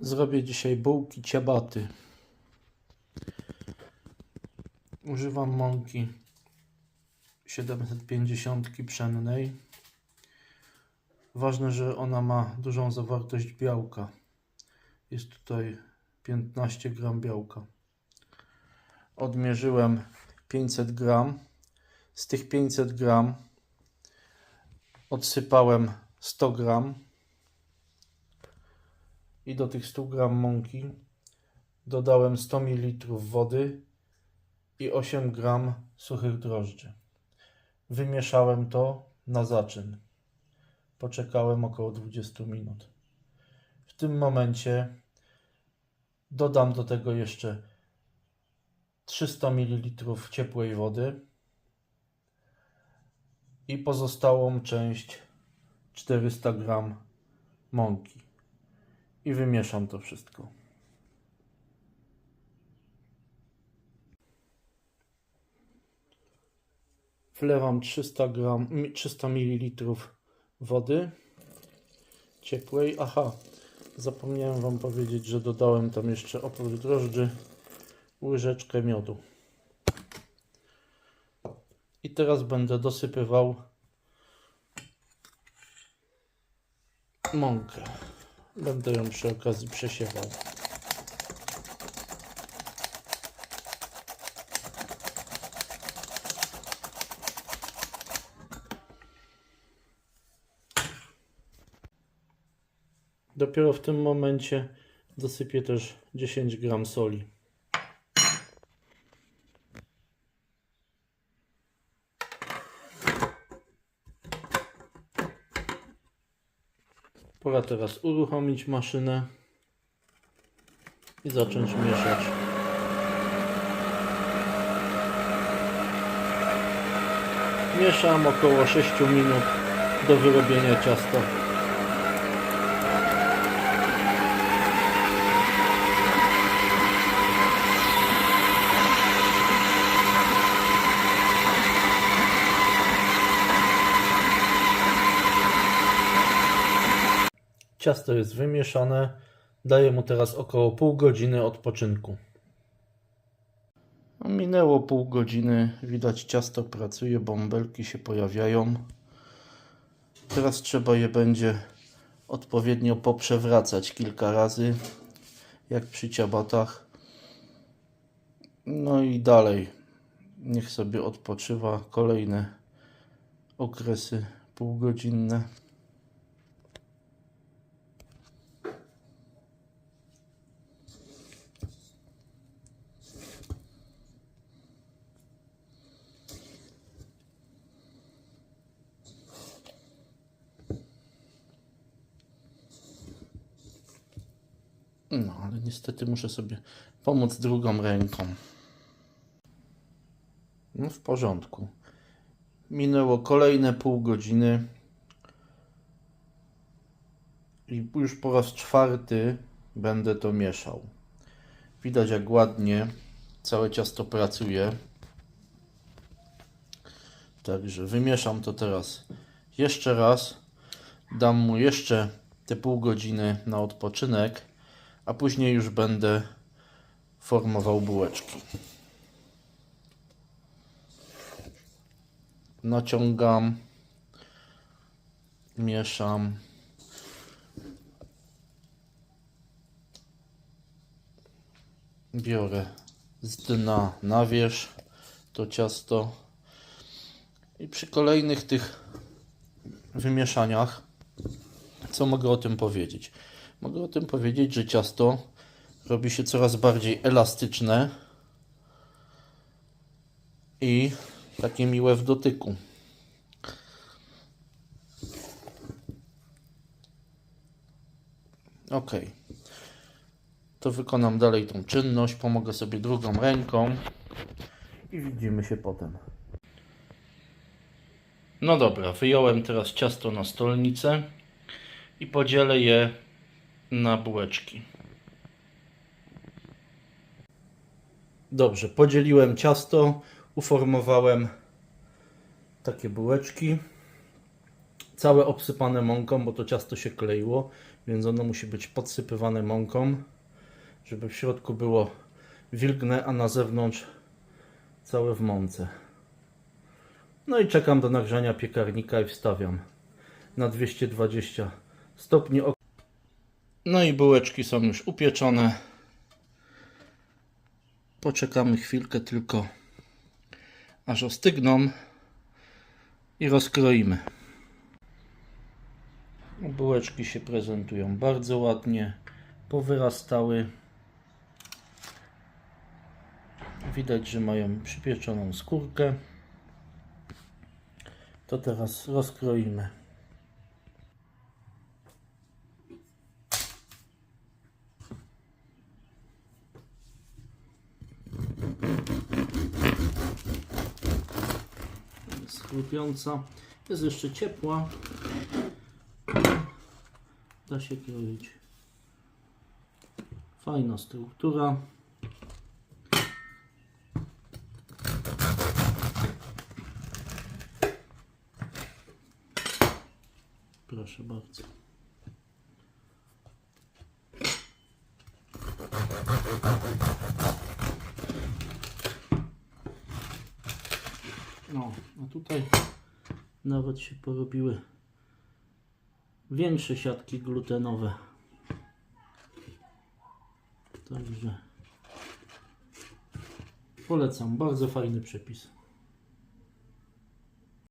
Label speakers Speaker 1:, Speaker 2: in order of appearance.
Speaker 1: Zrobię dzisiaj bułki ciabaty. Używam mąki 750 pszennej. Ważne, że ona ma dużą zawartość białka. Jest tutaj 15 gram białka. Odmierzyłem 500 gram. Z tych 500 gram odsypałem 100 gram i do tych 100 gram mąki dodałem 100 ml wody i 8 gram suchych drożdży. Wymieszałem to na zaczyn. Poczekałem około 20 minut. W tym momencie dodam do tego jeszcze 300 ml ciepłej wody i pozostałą część 400 gram mąki i wymieszam to wszystko. Wlewam 300 gram, mi- 300 ml wody ciepłej. Aha, zapomniałem Wam powiedzieć, że dodałem tam jeszcze oprócz drożdży łyżeczkę miodu. I teraz będę dosypywał mąkę. Będę ją przy okazji przesiewał. Dopiero w tym momencie dosypię też 10 gram soli. Pora teraz uruchomić maszynę i zacząć mieszać. Mieszam około 6 minut do wyrobienia ciasta. Ciasto jest wymieszane. Daję mu teraz około pół godziny odpoczynku. No, Minęło pół godziny. Widać ciasto pracuje, bąbelki się pojawiają. Teraz trzeba je będzie odpowiednio poprzewracać kilka razy, jak przy ciabatach. No i dalej. Niech sobie odpoczywa kolejne okresy półgodzinne. No, ale niestety muszę sobie pomóc drugą ręką. No w porządku. Minęło kolejne pół godziny. I już po raz czwarty będę to mieszał. Widać jak ładnie całe ciasto pracuje. Także wymieszam to teraz jeszcze raz. Dam mu jeszcze te pół godziny na odpoczynek a później już będę formował bułeczki. Naciągam, mieszam. Biorę z dna na wierzch to ciasto i przy kolejnych tych wymieszaniach co mogę o tym powiedzieć? Mogę o tym powiedzieć, że ciasto robi się coraz bardziej elastyczne i takie miłe w dotyku. Ok. To wykonam dalej tą czynność, pomogę sobie drugą ręką i widzimy się potem. No dobra, wyjąłem teraz ciasto na stolnicę i podzielę je na bułeczki. Dobrze, podzieliłem ciasto, uformowałem takie bułeczki. Całe obsypane mąką, bo to ciasto się kleiło. więc ono musi być podsypywane mąką, żeby w środku było wilgne, a na zewnątrz całe w mące. No i czekam do nagrzania piekarnika i wstawiam na 220 stopni. No i bułeczki są już upieczone. Poczekamy chwilkę tylko, aż ostygną i rozkroimy. Bułeczki się prezentują bardzo ładnie, powyrastały. Widać, że mają przypieczoną skórkę. To teraz rozkroimy. Jest chrupiąca. Jest jeszcze ciepła. Da się kroić. Fajna struktura. Proszę bardzo. No, a tutaj nawet się porobiły większe siatki glutenowe. Także polecam, bardzo fajny przepis.